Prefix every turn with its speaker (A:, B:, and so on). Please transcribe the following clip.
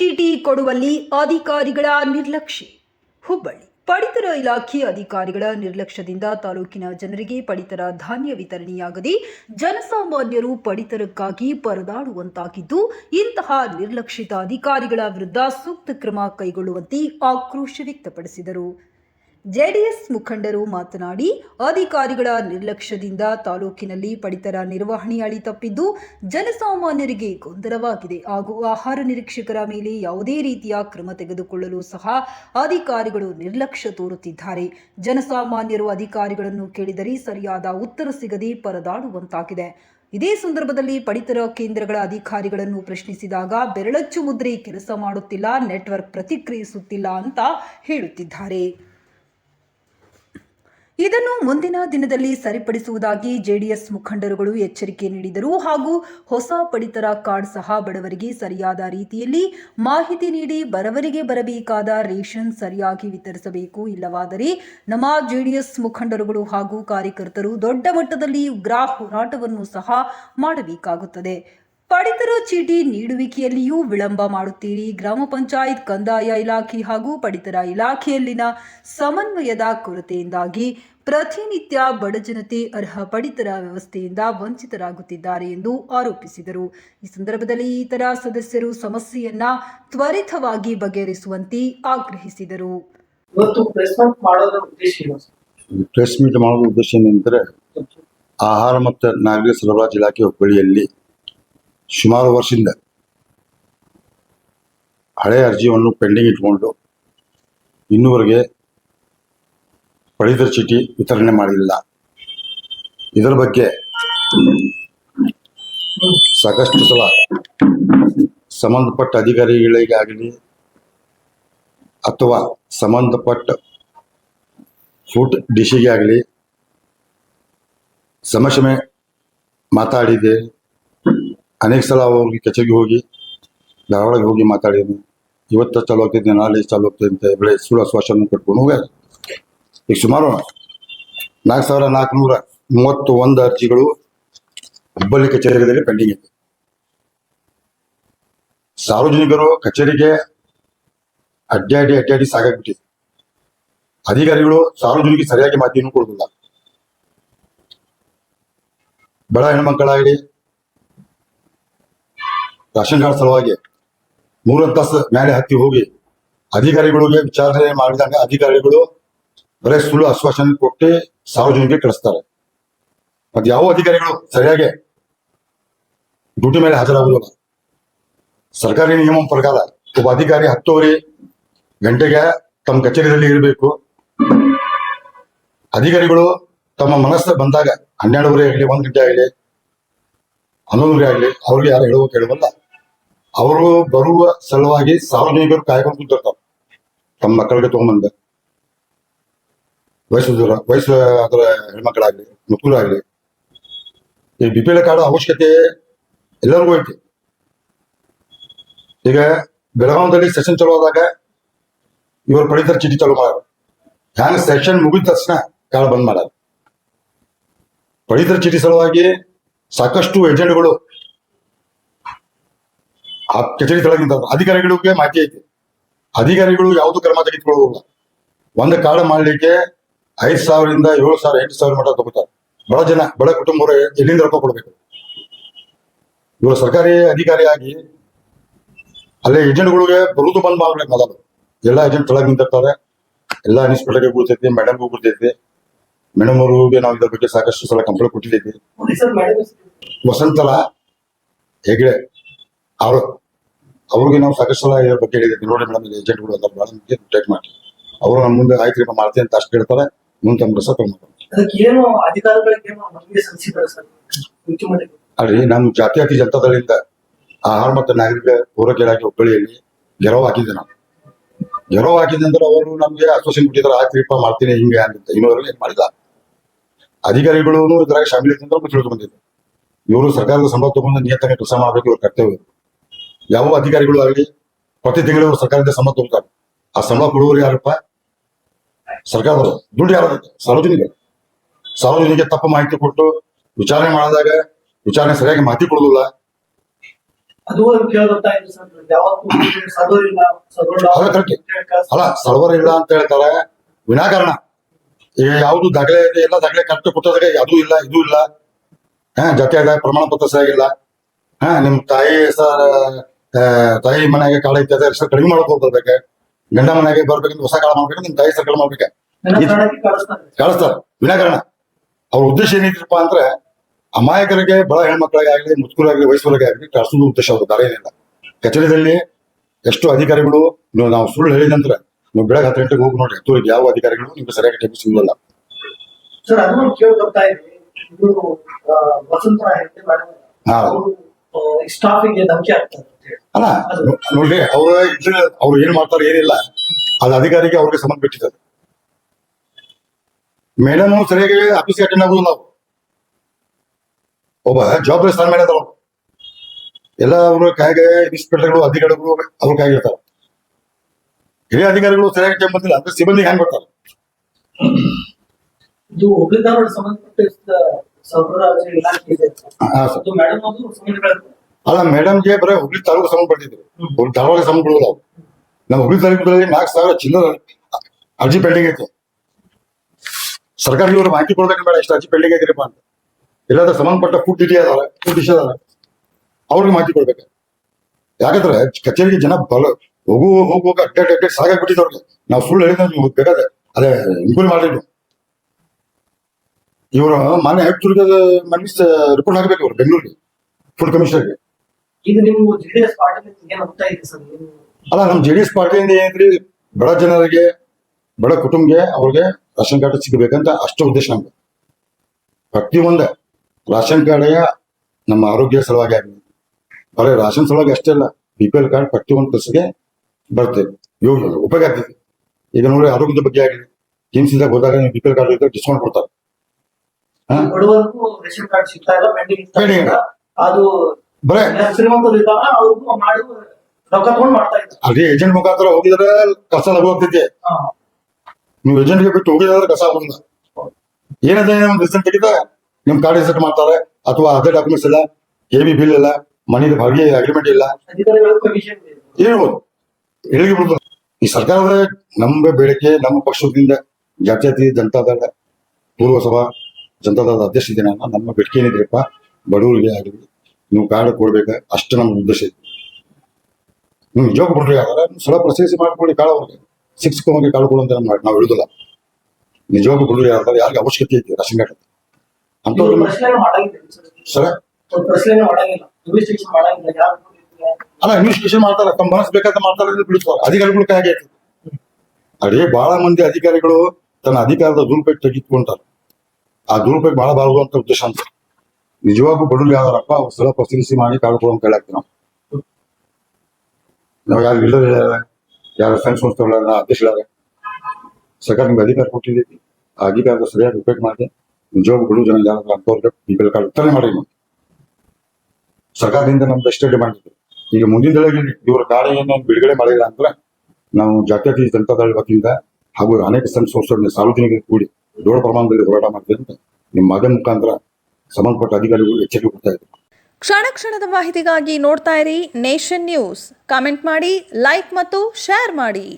A: ಚೀಟಿ ಕೊಡುವಲ್ಲಿ ಅಧಿಕಾರಿಗಳ ನಿರ್ಲಕ್ಷ್ಯ. ಹುಬ್ಬಳ್ಳಿ ಪಡಿತರ ಇಲಾಖೆ ಅಧಿಕಾರಿಗಳ ನಿರ್ಲಕ್ಷ್ಯದಿಂದ ತಾಲೂಕಿನ ಜನರಿಗೆ ಪಡಿತರ ಧಾನ್ಯ ವಿತರಣೆಯಾಗದೆ ಜನಸಾಮಾನ್ಯರು ಪಡಿತರಕ್ಕಾಗಿ ಪರದಾಡುವಂತಾಗಿದ್ದು, ಇಂತಹ ನಿರ್ಲಕ್ಷಿತ ಅಧಿಕಾರಿಗಳ ವಿರುದ್ಧ ಸೂಕ್ತ ಕ್ರಮ ಕೈಗೊಳ್ಳುವಂತೆ ಆಕ್ರೋಶ ವ್ಯಕ್ತಪಡಿಸಿದರು. ಜೆಡಿಎಸ್ ಮುಖಂಡರು ಮಾತನಾಡಿ, ಅಧಿಕಾರಿಗಳ ನಿರ್ಲಕ್ಷ್ಯದಿಂದ ತಾಲೂಕಿನಲ್ಲಿ ಪಡಿತರ ನಿರ್ವಹಣೆ ಅಳಿ ತಪ್ಪಿದ್ದು, ಜನಸಾಮಾನ್ಯರಿಗೆ ಗೊಂದಲವಾಗಿದೆ. ಹಾಗೂ ಆಹಾರ ನಿರೀಕ್ಷಕರ ಮೇಲೆ ಯಾವುದೇ ರೀತಿಯ ಕ್ರಮ ತೆಗೆದುಕೊಳ್ಳಲು ಸಹ ಅಧಿಕಾರಿಗಳು ನಿರ್ಲಕ್ಷ್ಯ ತೋರುತ್ತಿದ್ದಾರೆ. ಜನಸಾಮಾನ್ಯರು ಅಧಿಕಾರಿಗಳನ್ನು ಕೇಳಿದರೆ ಸರಿಯಾದ ಉತ್ತರ ಸಿಗದೆ ಪರದಾಡುವಂತಾಗಿದೆ. ಇದೇ ಸಂದರ್ಭದಲ್ಲಿ ಪಡಿತರ ಕೇಂದ್ರಗಳ ಅಧಿಕಾರಿಗಳನ್ನು ಪ್ರಶ್ನಿಸಿದಾಗ, ಬೆರಳಚ್ಚು ಮುದ್ರೆ ಕೆಲಸ ಮಾಡುತ್ತಿಲ್ಲ, ನೆಟ್ವರ್ಕ್ ಪ್ರತಿಕ್ರಿಯಿಸುತ್ತಿಲ್ಲ ಅಂತ ಹೇಳುತ್ತಿದ್ದಾರೆ. ಇದನ್ನು ಮುಂದಿನ ದಿನದಲ್ಲಿ ಸರಿಪಡಿಸುವುದಾಗಿ ಜೆಡಿಎಸ್ ಮುಖಂಡರುಗಳು ಎಚ್ಚರಿಕೆ ನೀಡಿದರು ಹಾಗೂ ಹೊಸ ಪಡಿತರ ಕಾರ್ಡ್ ಸಹ ಬಡವರಿಗೆ ಸರಿಯಾದ ರೀತಿಯಲ್ಲಿ ಮಾಹಿತಿ ನೀಡಿ ಬಡವರಿಗೆ ಬರಬೇಕಾದ ರೇಷನ್ ಸರಿಯಾಗಿ ವಿತರಿಸಬೇಕು ಇಲ್ಲವಾದರೆ ನಮ್ಮ ಜೆಡಿಎಸ್ ಮುಖಂಡರುಗಳು ಹಾಗೂ ಕಾರ್ಯಕರ್ತರು ದೊಡ್ಡ ಮಟ್ಟದಲ್ಲಿ ಉಗ್ರ ಹೋರಾಟವನ್ನು ಸಹ ಮಾಡಬೇಕಾಗುತ್ತದೆ. ಪಡಿತರ ಚೀಟಿ ನೀಡುವಿಕೆಯಲ್ಲಿಯೂ ವಿಳಂಬ ಮಾಡುತ್ತೀರಿ. ಗ್ರಾಮ ಪಂಚಾಯತ್ ಕಂದಾಯ ಇಲಾಖೆ ಹಾಗೂ ಪಡಿತರ ಇಲಾಖೆಯಲ್ಲಿನ ಸಮನ್ವಯದ ಕೊರತೆಯಿಂದಾಗಿ ಪ್ರತಿನಿತ್ಯ ಬಡಜನತೆ ಅರ್ಹ ಪಡಿತರ ವ್ಯವಸ್ಥೆಯಿಂದ ವಂಚಿತರಾಗುತ್ತಿದ್ದಾರೆ ಎಂದು ಆರೋಪಿಸಿದರು. ಈ ಸಂದರ್ಭದಲ್ಲಿ ಇತರ ಸದಸ್ಯರು ಸಮಸ್ಯೆಯನ್ನ ತ್ವರಿತವಾಗಿ ಬಗೆಹರಿಸುವಂತೆ ಆಗ್ರಹಿಸಿದರು.
B: ಪ್ರೆಸ್ ಮೀಟ್ ಮಾಡುವ ಉದ್ದೇಶ ಏನೆಂದರೆ ಆಹಾರ ಮತ್ತು ನಾಗರಿಕ ಸರಬರಾಜು ಇಲಾಖೆ ಹುಬ್ಬಳ್ಳಿಯಲ್ಲಿ ಸುಮಾರು ವರ್ಷದಿಂದ ಹಳೆಯ ಅರ್ಜಿಯನ್ನು ಪೆಂಡಿಂಗ್ ಇಟ್ಕೊಂಡು ಇನ್ನೂವರೆಗೆ ಪಡಿತರ ಚೀಟಿ ವಿತರಣೆ ಮಾಡಿಲ್ಲ. ಇದರ ಬಗ್ಗೆ ಸಾಕಷ್ಟು ಸಲ ಸಂಬಂಧಪಟ್ಟ ಅಧಿಕಾರಿಗಳಿಗಾಗಲಿ ಅಥವಾ ಸಂಬಂಧಪಟ್ಟ ಫುಡ್ ಡಿಶಿಗೆ ಆಗಲಿ ಸಮಸ್ಯೆ ಮಾತಾಡಿದೆ. ಅನೇಕ ಸಲ ಹೋಗಿ ಕಚೇರಿಗೆ ಹೋಗಿ ಧಾರವಾಡಗೆ ಹೋಗಿ ಮಾತಾಡಿದ್ದೀನಿ ಇವತ್ತು ಚಾಲು ಹೋಗ್ತಿದ್ದೆ ನಾಳೆ ಚಾಲು ಹೋಗ್ತಿದ್ದೆ ಬೆಳೆ ಸುಳ್ಳು ಆಶ್ವಾಸನೆ ಕಟ್ಕೊಂಡು ಹೋಗ್ಯಾರ. ಈಗ ಸುಮಾರು ನಾಲ್ಕು ಸಾವಿರ ನಾಲ್ಕುನೂರ ಮೂವತ್ತು ಒಂದು ಅರ್ಜಿಗಳು ಹುಬ್ಬಳ್ಳಿ ಕಚೇರಿಗಳಲ್ಲಿ ಪೆಂಡಿಂಗ್ ಇದೆ. ಸಾರ್ವಜನಿಕರು ಕಚೇರಿಗೆ ಅಡ್ಡಾಡಿ ಅಡ್ಡಾಡಿ ಸಾಕಾಗ್ಬಿಟ್ಟಿದೆ. ಅಧಿಕಾರಿಗಳು ಸಾರ್ವಜನಿಕ ಸರಿಯಾಗಿ ಮಾಹಿತಿಯನ್ನು ಕೊಡುದಿಲ್ಲ ಬಡ ಹೆಣ್ಮಕ್ಕಳಾಗಲಿ ರಾಷನ್ ಕಾರ್ಡ್ ಸಲುವಾಗಿ ಮೂರು ತಾಸು ಮೇಲೆ ಹತ್ತಿ ಹೋಗಿ ಅಧಿಕಾರಿಗಳಿಗೆ ವಿಚಾರಣೆ ಮಾಡಿದಾಗ ಅಧಿಕಾರಿಗಳು ಬರೇ ಸುಳ್ಳು ಆಶ್ವಾಸನೆ ಕೊಟ್ಟು ಸಾರ್ವಜನಿಕರಿಗೆ ಕಳಿಸ್ತಾರೆ. ಮತ್ತೆ ಯಾವ ಅಧಿಕಾರಿಗಳು ಸರಿಯಾಗಿ ಡ್ಯೂಟಿ ಮೇಲೆ ಹಾಜರಾಗುವುದಿಲ್ಲ ಸರ್ಕಾರಿ ನಿಯಮ ಪ್ರಕಾರ ಒಬ್ಬ ಅಧಿಕಾರಿ ಹತ್ತುವರೆ ಗಂಟೆಗೆ ತಮ್ಮ ಕಚೇರಿಯಲ್ಲಿ ಇರಬೇಕು. ಅಧಿಕಾರಿಗಳು ತಮ್ಮ ಮನಸ್ಸು ಬಂದಾಗ ಹನ್ನೆರಡುವರೆ ಆಗಲಿ, ಒಂದು ಗಂಟೆ ಆಗಲಿ, ಹನ್ನೊಂದುವರೆ ಆಗಲಿ ಅವ್ರಿಗೆ ಯಾರು ಹೇಳುವ ಕೇಳುವಲ್ಲ. ಅವರು ಬರುವ ಸಲುವಾಗಿ ಸಾರ್ವಜನಿಕರು ಕಾಯ್ಕೊಂಡು ಕೂತಿರ್ತಾರೆ. ತಮ್ಮ ಮಕ್ಕಳಿಗೆ ತಗೊಂಬಂದ. ವಯಸ್ಸು ವಯಸ್ಸು ಅದರ ಹೆಣ್ಮಕ್ಳಾಗ್ಲಿ, ಮಕ್ಕಳಾಗಲಿ, ಈ ಬಿ ಪಿ ಎಲ್ ಕಾರ್ಡ್ ಅವಶ್ಯಕತೆ ಎಲ್ಲರಿಗೂ ಐತಿ. ಈಗ ಬೆಳಗಾವಿದಲ್ಲಿ ಸೆಷನ್ ಚಲೋ ಆದಾಗ ಇವರು ಪಡಿತರ ಚೀಟಿ ಚಾಲೂ ಮಾಡ್ಯಾರ ಹ್ಯಾಂಗ ಸೆಷನ್ ಮುಗಿದ ತಕ್ಷಣ ಕಾರ್ಡ್ ಬಂದ್ ಮಾಡ ಪಡಿತರ ಚೀಟಿ ಸಲುವಾಗಿ ಸಾಕಷ್ಟು ಏಜೆಂಟ್ಗಳು ಆ ಕಚೇರಿ ಕೆಳಗೆ ನಿಂತ ಅಧಿಕಾರಿಗಳಿಗೆ ಮಾಹಿತಿ ಐತಿ. ಅಧಿಕಾರಿಗಳು ಯಾವುದು ಕ್ರಮ ತೆಗೆದುಕೊಳ್ಳುವುದಿಲ್ಲ. ಒಂದು ಕಾರ್ಡ್ ಮಾಡ್ಲಿಕ್ಕೆ ಐದ್ ಸಾವಿರದಿಂದ ಏಳು ಸಾವಿರ, ಎಂಟು ಸಾವಿರ ಮಟ್ಟ ತಗೋತಾರೆ. ಬಡ ಜನ, ಬಡ ಕುಟುಂಬರು ಎಲ್ಲಿಂದ ರೊಕ್ಕ ಕೊಡ್ಬೇಕು? ಇವರು ಸರ್ಕಾರಿ ಅಧಿಕಾರಿಯಾಗಿ ಅಲ್ಲೇ ಏಜೆಂಟ್ಗಳಿಗೆ ಬರುದು ಬಂದ್ ಮಾಡ್ಬೇಕು ಮೊದಲು. ಎಲ್ಲ ಏಜೆಂಟ್ ಕೆಳಗೆ ನಿಂತಿರ್ತಾರೆ. ಎಲ್ಲ ಇನ್ಸ್ಪೆಕ್ಟರ್ಗೆ ಬಿಡ್ತೈತಿ ಮೇಡಮ್ಗೂ ಬಿಡ್ತೈತಿ ಮೇಡಮ್ ಅವ್ರಿಗೆ ನಾವು ಇದ್ರ ಬಗ್ಗೆ ಸಾಕಷ್ಟು ಸಲ ಕಂಪ್ಲೇಂಟ್ ಕೊಟ್ಟಿದ್ದೀವಿ. ವಸಂತಲ ಹೆಗ್ಡೆ ಅವರು, ಅವ್ರಿಗೆ ನಾವು ಸಾಕಷ್ಟು ಸಲ ಇದ್ರ ಬಗ್ಗೆ ಹೇಳಿದ್ದೀವಿ. ನೋಡಿ ಮೇಡಮ್ ಏಜೆಂಟ್ಗಳು ಅಂತ ಭಾಳ ಮಾಡಿ ಅವರು ನಮ್ಮ ಮುಂದೆ ಆಯ್ತು ಮಾಡ್ತೀನಿ ಅಂತ ಅಷ್ಟು ಹೇಳ್ತಾರೆ.
C: ಸರ್. ಮುಖ್ಯಮಂತ್ರಿ.
B: ಅಲ್ರಿ ನಮ್ಮ ಜಾತ್ಯಾತಿ ಜನತಾದಳಿಂದ ಆಹಾರ ಮತ್ತು ನಾಗರಿಕ ಪೂರೈಕೆ ಇಲಾಖೆ ಹುಬ್ಬಳ್ಳಿಯಲ್ಲಿ ಗೆರವ್ ಹಾಕಿದ್ದೆ ನಾವು. ಗೆರವ್ ಹಾಕಿದ್ದೆ ಅಂದ್ರೆ ಅವರು ನಮ್ಗೆ ಆಶ್ವಾಸನೆ ಕೊಟ್ಟಿದ್ದಾರೆ ಆಯ್ತು ಮಾಡ್ತೀನಿ ಹಿಂಗೆ ಅಂತ ಇನ್ನೂರಲ್ಲಿ ಏನ್ ಮಾಡಿಲ್ಲ. ಅಧಿಕಾರಿಗಳು ಇದ್ರಾಗ ಶಾಮಿಲ್ ನಮ್ಗೆ ತಿಳಿದು ಬಂದಿದೆ ಇವರು ಸರ್ಕಾರದ ಸಂಬಳ ತಗೊಂಡು ನಿಯತನ ಕೆಲಸ ಮಾಡಬೇಕು ಇವ್ರ ಕರ್ತವ್ಯ. ಯಾವ ಅಧಿಕಾರಿಗಳು ಆಗಲಿ ಪ್ರತಿ ತಿಂಗಳು ಇವರು ಸರ್ಕಾರದಿಂದ ಸಂಬಳ ತಗೋತಾರೆ. ಆ ಸಂಬಳ ಕೊಡುವವರು ಯಾರಪ್ಪ? ಸರ್ಕಾರದವರು ದುಡ್ಡು ಯಾರು ಸಾರ್ವಜನಿಕರು. ಸಾರ್ವಜನಿಕ ತಪ್ಪು ಮಾಹಿತಿ ಕೊಟ್ಟು ವಿಚಾರಣೆ ಮಾಡಿದಾಗ ವಿಚಾರಣೆ ಸರಿಯಾಗಿ ಮಾಹಿತಿ ಕೊಡುದಿಲ್ಲ ಅಲ್ಲ ಸರ್ವರ್ ಇಲ್ಲ ಅಂತ ಹೇಳ್ತಾರೆ. ವಿನಾಕಾರಣ. ಈಗ ಯಾವುದು ದಾಖಲೆ ಇದೆ ಎಲ್ಲ ದಾಖಲೆ ಕರೆಕ್ಟ್ ಕೊಟ್ಟದಾಗ ಅದು ಇಲ್ಲ ಇದು ಇಲ್ಲ. ಹಾ ಜೊತೆ ಅದ ಪ್ರಮಾಣ ಪತ್ರ ಸರಿಯಾಗಿಲ್ಲ. ಹಾ ನಿಮ್ ತಾಯಿ ಸರ್ ತಾಯಿ ಮನೆಗೆ ಕಾಳ ಐತೆ ಅದ್ರ ಹೆಸರು ಕಡಿಮೆ ಗಂಡ ಮನೆಗೆ ಬರ್ಬೇಕಂದ್ರೆ ಹೊಸ ಕಾಲ ಮಾಡ್ಬೇಕು ನಿಮ್ ತಾಯಿ ಹೆಸರು ಮಾಡ್ಬೇಕ.
C: ಕಳಿಸ್ತಾರ.
B: ವಿನಾಕಾರಣ. ಅವ್ರ ಉದ್ದೇಶ ಏನಿದ್ರಪ್ಪ ಅಂದ್ರೆ ಅಮಾಯಕರಿಗೆ ಬಡ ಹೆಣ್ಮಕ್ಳಿಗೆ ಆಗಲಿ ಮುತ್ಕೂರಾಗಲಿ ವಯಸ್ಸುಗಳಿಗೆ ಆಗಲಿ ಕಳಿಸೋದು ಉದ್ದೇಶ ಅವ್ರ ದಾರ ಏನಿಲ್ಲ. ಕಚೇರಿದಲ್ಲಿ ಎಷ್ಟು ಅಧಿಕಾರಿಗಳು ನೀವು ಸುಳ್ಳು ಹೇಳಿದ ನಂತರ ನೀವು ಬೆಳಗ್ಗೆ ಹತ್ತು ಗಂಟೆಗೆ ಹೋಗಿ ನೋಡಿ ಹತ್ತು ಯಾವ ಅಧಿಕಾರಿಗಳು ನಿಮ್ಗೆ ಸರಿಯಾಗಿ ಟೈಮ್ ಸಿಗಲ್ಲ. ಹಾ.
C: ಸ್ಟಾಫಿಗೆ ಧಮಕಿ ಹೇಳಿ
B: ಅಲ್ಲ ನೋಡ್ರಿ ಅವ್ರ ಅವ್ರು ಏನ್ ಮಾಡ್ತಾರೆ ಏನಿಲ್ಲ. ಅದು ಅಧಿಕಾರಿಗೆ ಅವ್ರಿಗೆ ಸಂಬಂಧ ಬಿಟ್ಟಿದ್ದಾರೆ ಮೇಡಮ್ ಸರಿಯಾಗಿ ಆಫೀಸ್ಗೆ ಅಟೆಂಡ್ ಆಗುದು ನಾವು ಒಬ್ಬ ಜವಾಬ್ದಾರಿ ಸ್ಥಾನ ಮೇಲೆ ಅದಾವ ಎಲ್ಲ ಅವರು ಕಾಯಿಗೆ ಇನ್ಸ್ಪೆಕ್ಟರ್ಗಳು ಅಧಿಕಾರಿಗಳು ಅವ್ರ ಕಾಯಿಗೆ ಇರ್ತಾರೆ. ಹಿರಿಯ ಅಧಿಕಾರಿಗಳು ಸರಿಯಾಗಿ ಟೈಮ್ ಬಂದಿಲ್ಲ ಅಂದ್ರೆ ಸಿಬ್ಬಂದಿ ಹ್ಯಾಂಗ್ ಬರ್ತಾರೆ
C: ಇದು ಹುಬ್ಳಿ ಧಾರವಾಡ ಸಂಬಂಧಪಟ್ಟ ಸರ್ವರಾಜ ಇಲಾಖೆ ಇದೆ.
B: ಹಾ, ಸರ್.
C: ಅದು ಮೇಡಮ್ ಅದು ಸಂಬಂಧಪಟ್ಟ
B: ಅಲ್ಲ ಮೇಡಮ್ಗೆ ಬರೀ ಹುಬ್ಳಿ ತಾಲೂಕು ಸಂಬಂಧ ಪಡ್ತಿದ್ರು ಹುಬ್ಳಿ ಧಾರವಾಡ ಸಂಬಂಧ ಬಿಡುದಿಲ್ಲ ಅವ್ರು. ನಮ್ಮ ಹುಬ್ಳಿ ತಾಲೂಕಲ್ಲಿ ನಾಲ್ಕು ಸಾವಿರ ಚಿನ್ನದ ಅರ್ಜಿ ಪೆಂಡಿಂಗ್ ಐತೆ. ಸರ್ಕಾರ ಇವರು ಮಾಹಿತಿ ಕೊಡ್ಬೇಕು ಬೇಡ ಎಷ್ಟು ಅರ್ಜಿ ಪೆಂಡಿಂಗ್ ಐತಿರಪ್ಪ ಅಂತ. ಇಲ್ಲಾಂದ್ರೆ ಸಂಬಂಧಪಟ್ಟ ಫುಡ್ ಇಟಿ ಅದಾರ ಫುಡ್ ಡಿಶ್ ಅದಾರ ಅವ್ರಿಗೆ ಮಾಹಿತಿ ಕೊಡ್ಬೇಕು. ಯಾಕಂದ್ರೆ ಕಚೇರಿಗೆ ಜನ ಬಲ ಹೋಗು ಹೋಗು ಹೋಗಿ ಅಡ್ಡ ಅಡ್ಡಾಡ್ ಸಾಕಾಗ್ಬಿಟ್ಟಿದ್ದು ಅವ್ರಿಗೆ. ನಾವು ಸುಳ್ಳು ಹೇಳಿದ್ರೆ ನೀವು ಬೇಕಾದ್ರೆ ಅದೇ ಇನ್ಕ್ವೈರಿ ಮಾಡಿದ್ರು ಇವರು ಮಾನ್ಯ ಆಯುಕ್ತರಿಗೆ ಮನೆ ರಿಪೋರ್ಟ್ ಹಾಕಬೇಕು ಇವರು ಬೆಂಗಳೂರಿಗೆ. ಫುಡ್ ಕಮಿಷನರ್ಗೆ
C: ಈಗ ನೀವು ಜೆ ಪಾರ್ಟಿ ಏನ್ ಹೋಗ್ತಾ ಇದೆ ಸರ್?
B: ಅಲ್ಲ ನಮ್ಮ ಜೆ ಡಿ ಎಸ್ ಪಾರ್ಟಿಯಿಂದ ಏನ್ರಿ ಬಡ ಜನರಿಗೆ ಬಡ ಕುಟುಂಬಕ್ಕೆ ಅವ್ರಿಗೆ ರೇಷನ್ ಕಾರ್ಡ್ ಸಿಗಬೇಕಂತ ಅಷ್ಟು ಉದ್ದೇಶ ನಮ್ಗೆ ಪ್ರತಿಯೊಂದ ರೇಷನ್ ಕಾರ್ಡ್ ನಮ್ಮ ಆರೋಗ್ಯ ಸಲುವಾಗಿ ಆಗಲಿ. ಬರೀ ರೇಷನ್ ಸಲುವಾಗಿ ಅಷ್ಟೇ ಅಲ್ಲ ಬಿ ಪಿ ಎಲ್ ಕಾರ್ಡ್ ಪ್ರತಿಯೊಂದು ಕೆಲಸಕ್ಕೆ ಬರ್ತೇವೆ ಯೋಗ ಉಪಯೋಗ ಆಗ್ತೈತಿ ಈಗ ನೋಡಿ ಆರೋಗ್ಯದ ಬಗ್ಗೆ ಆಗಲಿ. ಕಿಮ್ಸಿದಾಗ ಹೋದಾಗ ನೀವು ಬಿ ಪಿ ಎಲ್ ಕಾರ್ಡ್ ಇದ್ದಾಗ ಡಿಸ್ಕೌಂಟ್ ಕೊಡ್ತಾರೆ.
C: ಅದು
B: ಬರೇ. ಅದೇ ಏಜೆಂಟ್ ಮುಖಾಂತರ ಹೋಗಿದ್ರೆ ಕಸ ಲಘು ಆಗ್ತೈತಿ ನೀವು ಏಜೆಂಟ್ಗೆ ಬಿಟ್ಟು ಹೋಗಿದ್ರೆ ಕಸ ಬಂದ. ಏನಿದೆ ಒಂದು ತೆಗಿತ ನಿಮ್ ಕಾರ್ಡ್ ರಿಸೆಟ್ ಮಾಡ್ತಾರೆ ಅಥವಾ ಅದೇ ಡಾಕ್ಯುಮೆಂಟ್ಸ್ ಇಲ್ಲ ಎ ಬಿ ಬಿಲ್ ಇಲ್ಲ ಮನಿದ ಬಾಡಿಗೆ ಅಗ್ರಿಮೆಂಟ್ ಇಲ್ಲ. ಹೇಳ್ಬೋದು ಹೇಳಿಗೆ ಬಿಡ್ಬೋದು ಈ ಸರ್ಕಾರದ ನಮ್ಮ ಬೇಡಿಕೆ ನಮ್ಮ ಪಕ್ಷದಿಂದ ಜಾತ್ಯತೀತ ಜನತಾದಳ ಪೂರ್ವಸಭಾ ಜನತಾದಳದ ಅಧ್ಯಕ್ಷ ದಿನ ನಮ್ಮ ಬೇಡಿಕೆ ಏನಿದ್ರಪ್ಪ ಬಡವರಿಗೆ ಆಗಲಿ ನೀವು ಕಾರ್ಡ್ ಕೊಡ್ಬೇಕು? ಅಷ್ಟು ನಮ್ಮ ಉದ್ದೇಶ ಐತಿ. ನೀವು ನಿಜವಾಗ ಬಿಡ್ರಿ ಆದ್ರೆ ಸಲ ಪ್ರೊಸೆಸ್ ಮಾಡ್ಕೊಳ್ಳಿ ಕಾಳ ಅವ್ರಿಗೆ. ಶಿಕ್ಷಕವಾಗಿ ಕಾಳ್ಕೊಳ್ಳೋ ಕೊಡುವಂತ ನಾವು ನಾವು ಹೇಳುದಿಲ್ಲ. ನಿಜವಾಗ ಬಿಡ್ರಿ ಯಾರು ಯಾರಿಗೆ ಅವಶ್ಯಕತೆ ಐತಿ ರೇಷನ್ ಕಾರ್ಡ್
C: ಅಂತ
B: ಸರ. ಅಲ್ಲ ಇನ್ವೆಸ್ಟಿಗೇಷನ್ ಮಾಡ್ತಾರೆ ತಮ್ಮ ಮನಸ್ಸು ಬೇಕಾದ ಮಾಡ್ತಾರೆ ಅಂತ ಬಿಡ್ತಾರೆ. ಅಧಿಕಾರಿಗಳು ಕೈ ಆಗೈತಿ ಅದೇ ಬಹಳ ಮಂದಿ ಅಧಿಕಾರಿಗಳು ತನ್ನ ಅಧಿಕಾರದ ದುರುಪಯೋಗ ತೆಗೆದುಕೊಂತಾರೆ ಆ ದುರುಪಯೋಗ ಬಹಳ ಬಾರದು ಅಂತ ಉದ್ದೇಶ ಅಂತ. ನಿಜವಾಗೂ ಬಡವ್ರು ಯಾವ್ದಾರಪ್ಪ ಅವ್ರು ಸ್ಥಳ ಪರಿಶೀಲಿಸಿ ಮಾಡಿ ಕಾಡ್ಕೊಳ್ಳೋ ಅಂತ ಹೇಳಾಕ್ತೀವಿ ನಾವು ನಾವು ಯಾರು ಇಲ್ಲದ ಯಾರು ಸಣ್ಣ ಸಂಸ್ಥೆಗಳ ಅಧ್ಯಕ್ಷರಾಗ ಸರ್ಕಾರ ನಿಮ್ಗೆ ಅಧಿಕಾರ ಕೊಟ್ಟಿದ್ದೀವಿ ಆ ಅಧಿಕಾರದ ಸರಿಯಾಗಿ ಉಪಯೋಗ ಮಾಡಿದೆ ನಿಜವಾಗೂ ಬಡವ ಜನ ಯಾರು ಅಂತವ್ರಿಗೆ ಮಾಡಿ ಸರ್ಕಾರದಿಂದ ನಮ್ದು ಎಷ್ಟೇ ಇದೆ. ಈಗ ಮುಂದಿನ ದಿನಗಳಲ್ಲಿ ಇವರ ಕಾರ್ಯವನ್ನು ಬಿಡುಗಡೆ ಮಾಡಿಲ್ಲ ಅಂದ್ರೆ, ನಾವು ಜಾತ್ಯತೀತ ಜನತಾದಳ ವತಿಯಿಂದ ಹಾಗೂ ಅನೇಕ ಸಂಘ ಸಂಸ್ಥೆಗಳನ್ನ ಸಾರ್ವಜನಿಕರಿಗೆ ಕೂಡಿ ದೊಡ್ಡ ಪ್ರಮಾಣದಲ್ಲಿ ಹೋರಾಟ ಮಾಡ್ತೀವಿ ಅಂತ ನಿಮ್ಮ ಮಾಧ್ಯಮ ಮುಖಾಂತರ ಸಂಬಂಧಪಟ್ಟ ಅಧಿಕಾರಿಗಳು ಎಚ್ಚರಿಕೆ ಕೊಡ್ತಾ ಇದ್ದಾರೆ.
D: ಕ್ಷಣ ಕ್ಷಣದ ಮಾಹಿತಿಗಾಗಿ ನೋಡ್ತಾ ಇರಿ ನೇಷನ್ ನ್ಯೂಸ್. ಕಾಮೆಂಟ್ ಮಾಡಿ, ಲೈಕ್ ಮತ್ತು ಶೇರ್ ಮಾಡಿ.